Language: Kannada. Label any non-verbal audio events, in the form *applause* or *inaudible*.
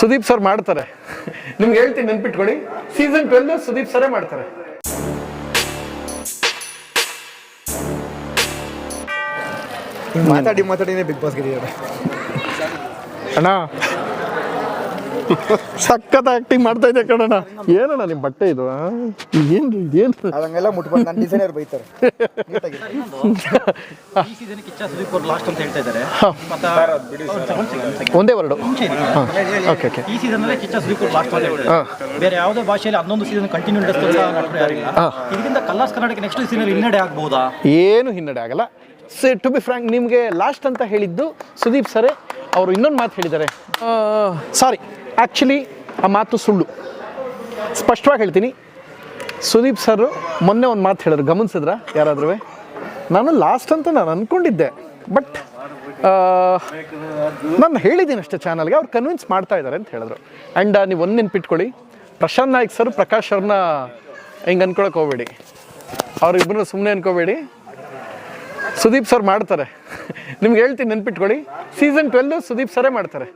ಸುದೀಪ್ ಸರ್ ಮಾಡ್ತಾರೆ. ನಿಮ್ಗೆ ಹೇಳ್ತೀನಿ ನೆನ್ಪಿಟ್ಕೊಳ್ಳಿ. ಸೀಸನ್ ಟ್ವೆಲ್ ಸುದೀಪ್ ಸರೇ ಮಾಡ್ತಾರೆ. ಮಾತಾಡಿ ಮಾತಾಡಿನೇ ಬಿಗ್ ಬಾಸ್ ಗೆದ್ದಿದ್ದಾರೆ ಅಣ್ಣ ಸಖತ್ ಆಕ್ಟಿಂಗ್ ಮಾಡ್ತಾ ಇದ್ದೆ ಕಣಣ್ಣ? ಏನಣ್ಣ ನಿಮ್ಮ ಬಟ್ಟೆ ಇದು ಏನು ಏನು? ಅದಂಗೆಲ್ಲ ಮುಟ್ಬಾರ್ದು ನನ್ನ ಡಿಸೈನರ್ ಬೈತಾರೆ. ನೀಟಾಗಿ. ಈ ಸೀಸನ್ ಕಿಚ್ಚ ಸುದೀಪ್ ಅವ್ರು ಲಾಸ್ಟ್ ಅಂತ ಹೇಳ್ತಾ ಇದ್ದಾರೆ ಒಂದ್ ವರ್ಡ್ ಓಕೆ ಓಕೆ ಈ ಸೀಸನ್ ಅಲ್ಲಿ ಕಿಚ್ಚ ಸುದೀಪ್ ಅವ್ರು ಲಾಸ್ಟ್ ಅಂತ ಹೇಳ್ತಾರೆ ಬೇರೆ ಯಾವುದೇ ಭಾಷೆಯಲ್ಲಿ ಹನ್ನೊಂದು ಸೀಸನ್ ಕಂಟಿನ್ಯೂ ನಡೆಸ್ತಾ ಯಾರಿಲ್ಲ ಇದರಿಂದ ಕಲ್ಲಾಸ್ ಕರ್ನಾಟಕ ನೆಕ್ಸ್ಟ್ ಸೀಸನ್ ಹಿನ್ನಡೆ ಆಗ್ಬೋದಾ? ಏನು ಹಿನ್ನಡೆ ಆಗಲ್ಲ. ಸೇ ಟು ಬಿ ಫ್ರ್ಯಾಂಕ್ ನಿಮಗೆ ಲಾಸ್ಟ್ ಅಂತ ಹೇಳಿದ್ದು ಸುದೀಪ್ ಸರೇ ಅವರು ಇನ್ನೊಂದು ಮಾತು ಹೇಳಿದ್ದಾರೆ. ಸಾರಿ ಆ್ಯಕ್ಚುಲಿ ಆ ಮಾತು ಸುಳ್ಳು. ಸ್ಪಷ್ಟವಾಗಿ ಹೇಳ್ತೀನಿ. ಸುದೀಪ್ ಸರ್ ಮೊನ್ನೆ ಒಂದು ಮಾತು ಹೇಳಿದ್ರು. ಗಮನಿಸಿದ್ರ? ಯಾರಾದ್ರೂ ನಾನು ಲಾಸ್ಟ್ ಅಂತ ನಾನು ಅಂದ್ಕೊಂಡಿದ್ದೆ ಬಟ್ ನಾನು ಹೇಳಿದ್ದೀನಿ ಅಷ್ಟೇ ಚಾನಲ್ಗೆ ಅವ್ರು ಕನ್ವಿನ್ಸ್ ಮಾಡ್ತಾ ಇದ್ದಾರೆ ಅಂತ ಹೇಳಿದ್ರು. ಆ್ಯಂಡ್ ನೀವು ಒಂದು ನೆನ್ಪಿಟ್ಕೊಳ್ಳಿ ಪ್ರಶಾಂತ್ ನಾಯ್ಕ್ ಸರ್ ಪ್ರಕಾಶ್ ಅವ್ರನ್ನ ಹಿಂಗೆ ಅನ್ಕೊಳಕ್ಕೆ ಹೋಗ್ಬೇಡಿ. ಅವ್ರಿಬ್ಬರನ್ನ ಸುಮ್ಮನೆ ಅನ್ಕೋಬೇಡಿ. ಸುದೀಪ್ ಸರ್ ಮಾಡ್ತಾರೆ. *laughs* ನಿಮ್ಗೆ ಹೇಳ್ತೀನಿ ನೆನ್ಪಿಟ್ಕೊಳ್ಳಿ ಸೀಸನ್ ಟ್ವೆಲ್ ಸುದೀಪ್ ಸರೇ ಮಾಡ್ತಾರೆ.